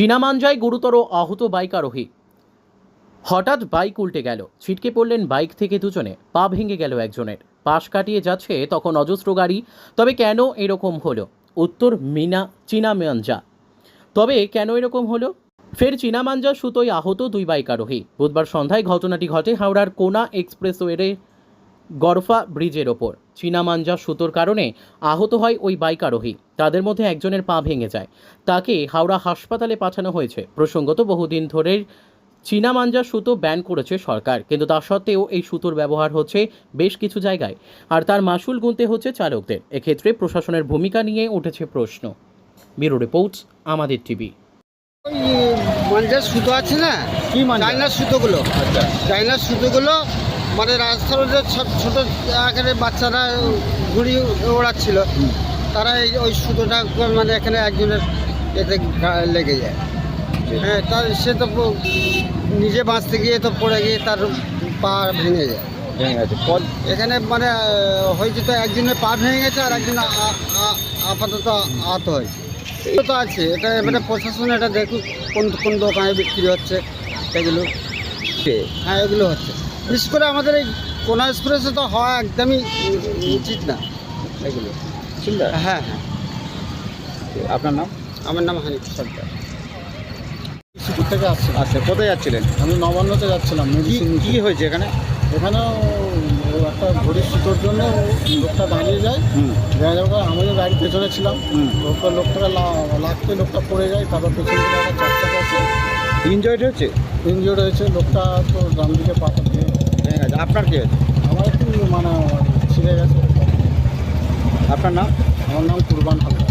চীনামাঞ্জায় গুরুতর আহত বাইক আরোহী। হঠাৎ বাইক উল্টে গেল। ছিটকে পড়লেন বাইক থেকে দুজনে। পা ভেঙে গেল একজনের। পাশ কাটিয়ে যাচ্ছে তখন অজস্র গাড়ি। তবে কেন এরকম হলো? উত্তর, মিনা, চীনামাঞ্জা। তবে কেন এরকম হলো? ফের চীনামাঞ্জা সুতোয় আহত দুই বাইক আরোহী। বুধবার সন্ধ্যায় ঘটনাটি ঘটে হাওড়ার কোনা এক্সপ্রেসওয়ের গরফা ব্রিজের ওপর। চীনামাঞ্জা সুতোর কারণে আহত হয় ওই বাইক আরোহী। তাদের মধ্যে একজনের পা ভেঙে যায়। তাকে হাওড়া হাসপাতালে পাঠানো হয়েছে। প্রসঙ্গত বহুদিন ধরে চীনামাঞ্জা সুতো ব্যান করেছে সরকার। কিন্তু তা সত্ত্বেও এই সুতোর ব্যবহার হচ্ছে বেশ কিছু জায়গায়। আর তার মাসুল গুনতে হচ্ছে চালকদের। এক্ষেত্রে প্রশাসনের ভূমিকা নিয়ে উঠেছে প্রশ্ন। ব্যুরো রিপোর্ট আমাদের টিভি। মাঞ্জার সুতো আছে না? কি মাঞ্জা? চাইনার সুতোগুলো। আচ্ছা। চাইনার সুতোগুলো মানে রাস্তার মধ্যে ছোট ছোট আকারে বাচ্চারা ঘুড়ি ওড়াচ্ছিল তারা এই ওই সুতোটা মানে এখানে একজনের এতে লেগে যায়। হ্যাঁ তার সে তো নিজে বাঁচতে গিয়ে তো পড়ে গিয়ে তার পা ভেঙে যায়। এখানে মানে হয়েছে তো একজনের পা ভেঙে গেছে আর একজন আপাতত আহত হয়েছে। এটা তো আছে এটা এবারে প্রশাসন এটা দেখুক কোন কোন দোকানে বিক্রি হচ্ছে এগুলো। হ্যাঁ এগুলো হচ্ছে। বিশেষ করে আমাদের এই কোনা এক্সপ্রেসে তো হওয়া একদমই উচিত না। এগুলো। চিন্তা হ্যাঁ হ্যাঁ। আপনার নাম? আমার নাম হানিফ সরকার সিটি থেকে আসছি আচ্ছা কোথায় যাচ্ছিলেন? আমি নবান্নতে যাচ্ছিলাম কি মেডিসিন কি হয়েছে এখানে? এখানেও একটা ঘড়ির সুতোর জন্য লোকটা দাঁড়িয়ে যায়। দেখা যাবে আমিও গাড়ির পেছনে ছিলাম। লোকটা লোকটাকে লা- লাগতে লোকটা পড়ে যায় তারপর পেছনে একটা চার চাকা আছে। ইনজয়েড হচ্ছে ইনজিওর হয়েছে লোকটা তো ডান দিকে পাতা ভেঙে গেছে আপনার কি হয়েছে? আমার একটু মানে ছিঁড়ে গেছে। আপনার নাম? আমার নাম কুরবান হালদার।